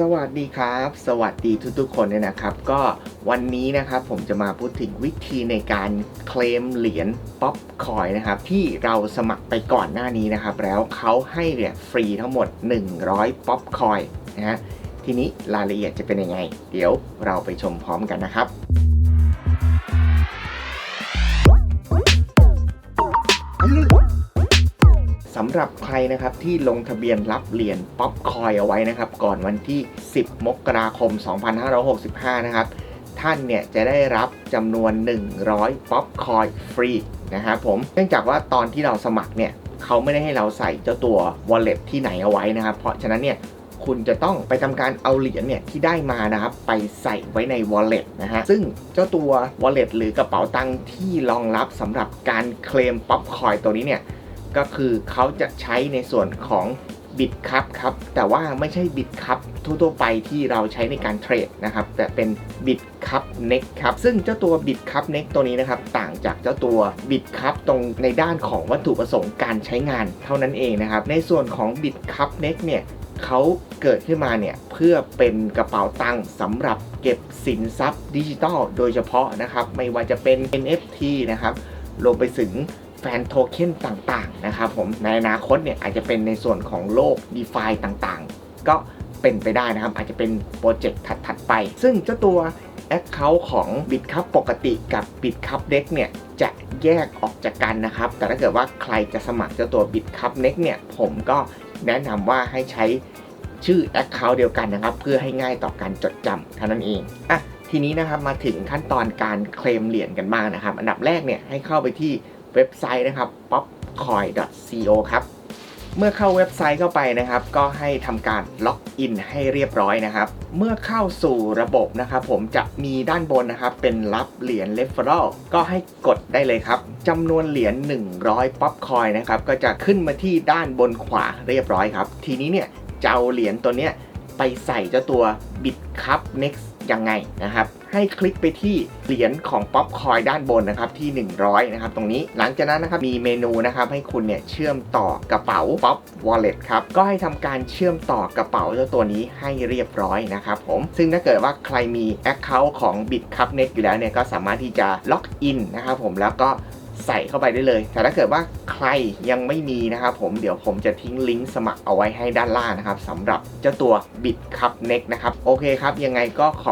สวัสดีครับ สวัสดีทุกๆคนเนี่ยนะครับ ก็วันนี้นะครับผมจะมาพูดถึงวิธีในการเคลมเหรียญป๊อปคอยนะครับ ที่เราสมัครไปก่อนหน้านี้นะครับ แล้วเขาให้เหรียญฟรีทั้งหมด 100ป๊อปคอยนะฮะทีนี้รายละเอียดจะเป็นยังไง เดี๋ยวเราไปชมพร้อมกันนะครับ สำหรับใครนะครับที่ลงทะเบียนรับเหรียญป๊อปคอยเอาไว้นะครับ ก่อนวันที่ 10 มกราคม 2565 นะครับ ท่านเนี่ยจะได้รับจำนวน 100 ป๊อปคอยฟรีนะครับผมเนื่องจากว่าตอนที่เราสมัครเนี่ยเขาไม่ได้ให้เราใส่เจ้าตัว wallet ที่ไหนเอาไว้นะครับ เพราะฉะนั้นเนี่ยคุณจะต้องไปทำการเอาเหรียญเนี่ยที่ได้มานะครับไปใส่ไว้ใน wallet นะฮะซึ่งเจ้าตัว wallet หรือกระเป๋าตังค์ที่รองรับสำหรับการเคลมป๊อปคอยตัวนี้เนี่ย ก็คือเขาจะใช้ในส่วนของบิตคัพครับแต่ว่าไม่ใช่บิตคัพทั่วๆไปที่เราใช้ในการเทรดนะครับ แต่เป็นบิตคัพเน็กครับซึ่งเจ้าตัวบิตคัพเน็กตัวนี้นะครับ ต่างจากเจ้าตัวบิตคัพตรงในด้านของวัตถุประสงค์การใช้งานเท่านั้นเองนะครับ ในส่วนของบิตคัพเน็กเนี่ยเขาเกิดขึ้นมาเนี่ยเพื่อเป็นกระเป๋าตังค์สำหรับเก็บสินทรัพย์ดิจิทัลโดยเฉพาะนะครับ ไม่ว่าจะเป็น NFT นะครับรวมไปถึง แฟนโทเค็นต่างๆนะครับผมในอนาคตเนี่ยอาจจะเป็นในส่วนของโลก d e f i ต่างๆ ก็เป็นไปได้นะครับ อาจจะเป็นโปรเจกต์ถัดๆไป ซึ่งเจ้าตัว Account ของ BitCup ปกติกับ BitCup Next เนี่ยจะแยกออกจากกันนะครับ แต่ถ้าเกิดว่าใครจะสมัครเจ้าตัว BitCup Next เนี่ยผมก็แนะนำว่าให้ใช้ชื่อ Account เดียวกันนะครับ เพื่อให้ง่ายต่อการจดจำเท่านั้นเองอะทีนี้นะครับมาถึงขั้นตอนการเคลมเหรียญกันบ้างนะครับ อันดับแรกเนี่ยให้เข้าไปที่ เว็บไซต์นะครับ popcoin.co ครับเมื่อเข้าเว็บไซต์เข้าไปนะครับ ก็ให้ทำการล็อกอินให้เรียบร้อยนะครับ เมื่อเข้าสู่ระบบนะครับผมจะมีด้านบนนะครับ เป็นรับเหรียญ referral ก็ให้กดได้เลยครับจำนวนเหรียญ100ป๊อปคอยนะครับ ก็จะขึ้นมาที่ด้านบนขวาเรียบร้อยครับ ทีนี้เนี่ยจะเอาเหรียญตัวเนี้ยไปใส่เจ้าตัว BitCup Next ยังไงนะครับ ให้คลิกไปที่เหรียญของป๊อปคอยด้านบนนะครับที่ 100 นะครับตรงนี้หลังจากนั้นนะครับมีเมนูนะครับให้คุณเนี่ยเชื่อมต่อกระเป๋าป๊อป Wallet ครับก็ให้ทำการเชื่อมต่อกระเป๋าเจ้าตัวนี้ให้เรียบร้อยนะครับผมซึ่งถ้าเกิดว่าใครมี Account ของ BitCup Next อยู่แล้วเนี่ยก็สามารถที่จะล็อกอินนะครับผมแล้วก็ใส่เข้าไปได้เลย แต่ถ้าเกิดว่าใครยังไม่มีนะครับผม เดี๋ยวผมจะทิ้งลิงก์สมัครเอาไว้ให้ด้านล่างนะครับสำหรับเจ้าตัว Bit Cup Next นะครับ โอเคครับ ยังไงก็ขอ